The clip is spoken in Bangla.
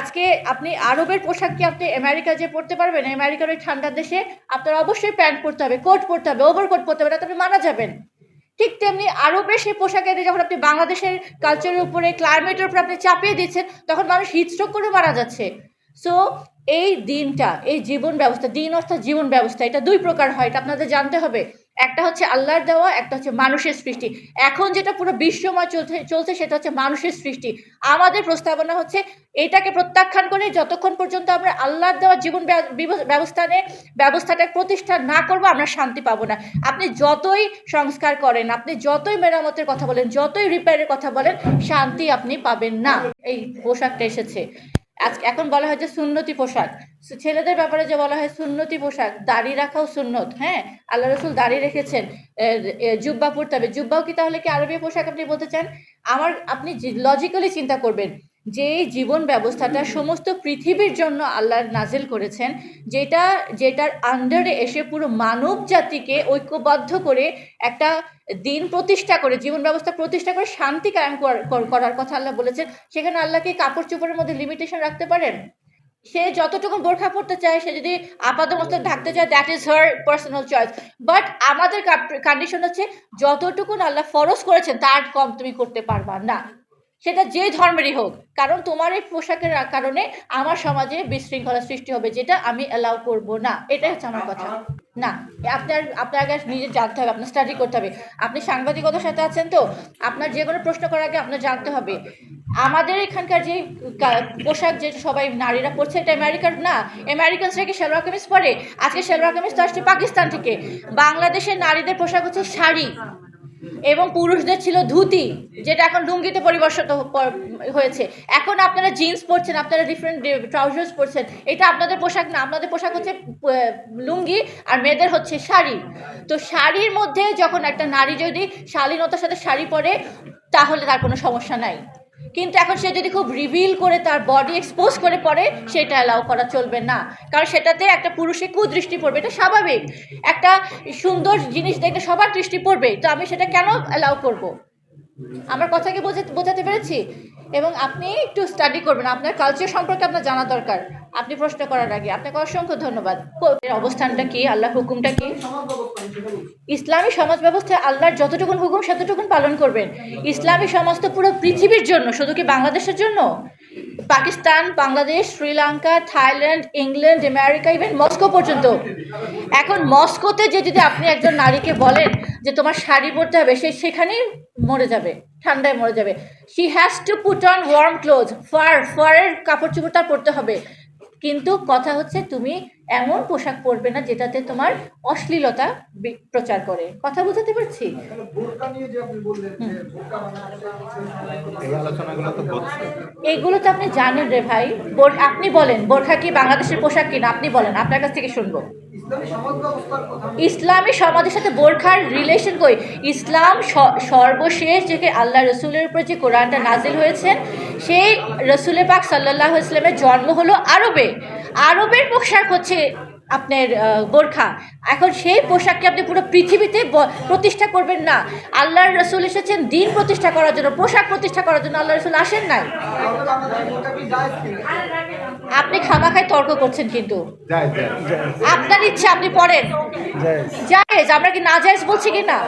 আজকে আপনি আরবের পোশাক কি আপনি আমেরিকা যে পরতে পারবেন? আমেরিকার ওই ঠান্ডা দেশে আপনার অবশ্যই প্যান্ট পরতে হবে, কোট পরতে হবে, ওভারকোট পরতে হবে না আপনি মারা যাবেন। ঠিক তেমনি আরবের সেই পোশাকে যখন আপনি বাংলাদেশের কালচারের উপরে ক্লাইমেটের উপরে আপনি চাপিয়ে দিচ্ছেন, তখন মানুষ হিটস্ট্রোক করে মারা যাচ্ছে। সো এই দিনটা, এই জীবন ব্যবস্থা, দিন অর্থাৎ জীবন ব্যবস্থা, এটা দুই প্রকার হয়, এটা আপনাদের জানতে হবে। একটা হচ্ছে আল্লাহর দেওয়া, একটা হচ্ছে মানুষের সৃষ্টি। এখন যেটা পুরো বিশ্বময় চলছে চলছে সেটা হচ্ছে মানুষের সৃষ্টি। আমাদের প্রস্তাবনা হচ্ছে এটাকে প্রত্যাখ্যান করে যতক্ষণ পর্যন্ত আমরা আল্লাহর দেওয়া জীবন ব্যবস্থানে ব্যবস্থাটা প্রতিষ্ঠা না করব, আমরা শান্তি পাবো না। আপনি যতই সংস্কার করেন, আপনি যতই মেরামতের কথা বলেন, যতই রিপেয়ারের কথা বলেন, শান্তি আপনি পাবেন না। এই পোশাকটা এসেছে। আজ এখন বলা হয় যে সুন্নতি পোশাক। ছেলেদের ব্যাপারে যে বলা হয় সুন্নতি পোশাক, দাড়ি রাখাও সুন্নত হ্যাঁ? আল্লাহ রসুল দাড়ি রেখেছেন জুব্বা পরতে হবে। জুব্বাও কি তাহলে কি আরবীয় পোশাক আপনি বলতে চান? আমার, আপনি লজিক্যালি চিন্তা করবেন যে জীবন ব্যবস্থাটা সমস্ত পৃথিবীর জন্য আল্লাহ নাজিল করেছেন যেটা যেটার আন্ডারে এসে পুরো মানব জাতিকে ঐক্যবদ্ধ করে একটা দিন প্রতিষ্ঠা করে জীবন ব্যবস্থা প্রতিষ্ঠা করে শান্তি কায়েম কর- কর- করার কথা আল্লাহ বলেছেন। সেখানে আল্লাহকে কাপড় চোপড়ের মধ্যে লিমিটেশন রাখতে পারেন। সে যতটুকু বোরখা পড়তে চায় সে যদি আপাত মস্তক ঢাকতে চায় that is her personal choice but আমাদের কন্ডিশন হচ্ছে যতটুকু আল্লাহ ফরজ করেছেন তার কম তুমি করতে পারবা না। সেটা যে ধর্মেরই হোক, কারণ তোমার এই পোশাকের কারণে আমার সমাজে বিশৃঙ্খলা সৃষ্টি হবে, যেটা আমি অ্যালাউ করব না। এটাই হচ্ছে আমার কথা। না, আপনার আপনার আগে নিজে জানতে হবে, আপনার স্টাডি করতে হবে। আপনি সাংবাদিকতার সাথে আছেন তো, আপনার যে কোনো প্রশ্ন করার আগে আপনার জানতে হবে। আমাদের এখানকার যে পোশাক যে সবাই নারীরা পরছে, এটা আমেরিকার না, আমেরিকানসরা কি সালোয়ার কামিজ পরে? আজকে সালোয়ার কামিজ তো আসছে পাকিস্তান থেকে। বাংলাদেশের নারীদের পোশাক হচ্ছে শাড়ি। এবং পুরুষদের ছিল ধুতি, যেটা এখন লুঙ্গিতে পরিবর্তিত হয়েছে। এখন আপনারা জিন্স পরছেন, আপনারা ডিফারেন্ট ট্রাউজার্স পরছেন, এটা আপনাদের পোশাক না, আপনাদের পোশাক হচ্ছে লুঙ্গি আর মেয়েদের হচ্ছে শাড়ি। তো শাড়ির মধ্যে যখন একটা নারী যদি শালীনতার সাথে শাড়ি পরে, তাহলে তার কোনো সমস্যা নাই। কিন্তু এখন সে যদি খুব রিভিল করে তার বডি এক্সপোজ করে পড়ে, সেটা অ্যালাউ করা চলবে না। কারণ সেটাতে একটা পুরুষে কুদৃষ্টি পড়বে, এটা স্বাভাবিক। একটা সুন্দর জিনিস দেখে সবার দৃষ্টি পড়বে, তো আমি সেটা কেন অ্যালাউ করব? আমার কথাকে বোঝাতে বোঝাতে পেরেছি? এবং আপনি একটু স্টাডি করবেন। আপনার কালচার সম্পর্কে আপনার জানা দরকার। আপনি প্রশ্ন করার আগে। আপনাকে অসংখ্য ধন্যবাদ। অবস্থানটা কি? আল্লাহ হুকুমটা কি? ইসলামী সমাজ ব্যবস্থায় আল্লাহর যতটুকুন হুকুম, সেতটুকুন পালন করবেন। ইসলামী সমাজ তো পুরো পৃথিবীর জন্য, শুধু কি বাংলাদেশের জন্য? Pakistan, Bangladesh, Sri Lanka, Thailand, England, America even Moscow পর্যন্ত। এখন মস্কোতে যে যদি আপনি একজন নারীকে বলেন যে তোমার শাড়ি পরতে হবে, সে সেখানেই মরে যাবে। ঠান্ডায় মরে যাবে। She has to put on warm cloth fur ফারের কাপড় চোপড় তার পরতে হবে। কিন্তু কথা হচ্ছে তুমি এমন পোশাক পরবে না যেটাতে তোমার অশ্লীলতা বি- প্রচার করে। কথা বুঝাতে পারছি? তাহলে বোরকা নিয়ে যে আপনি বললেন যে বোরকা বানানো এই আলোচনাগুলো তো এইগুলো তো আপনি জানেন রে ভাই। বোর আপনি বলেন বোরখা কি বাংলাদেশের পোশাক কিনা? আপনি বলেন আপনার কাছ থেকে শুনব। ইসলামী সমাজের সাথে বোরখার রিলেশন কই? ইসলাম সর্বশেষ যে আল্লাহ রসুলের উপর যে কোরআনটা নাজিল হয়েছেন সেই রসুলের পাক সাল্লাহ ইসলামের জন্ম হলো আরবে। আরবের পোশাক হচ্ছে আপনার বোরখা এখন সেই পোশাককে আপনি পুরো পৃথিবীতে প্রতিষ্ঠা করবেন না। আল্লাহর রসুল এসেছেন দিন প্রতিষ্ঠা করার জন্য, পোশাক প্রতিষ্ঠা করার জন্য আল্লাহ রসুল আসেন নাই? আপনি খামাখায় তর্ক করছেন কিন্তু। আপনার ইচ্ছা, আপনি পড়েন। জায়েজ, আমরা কি না জায়েজ বলছি কি না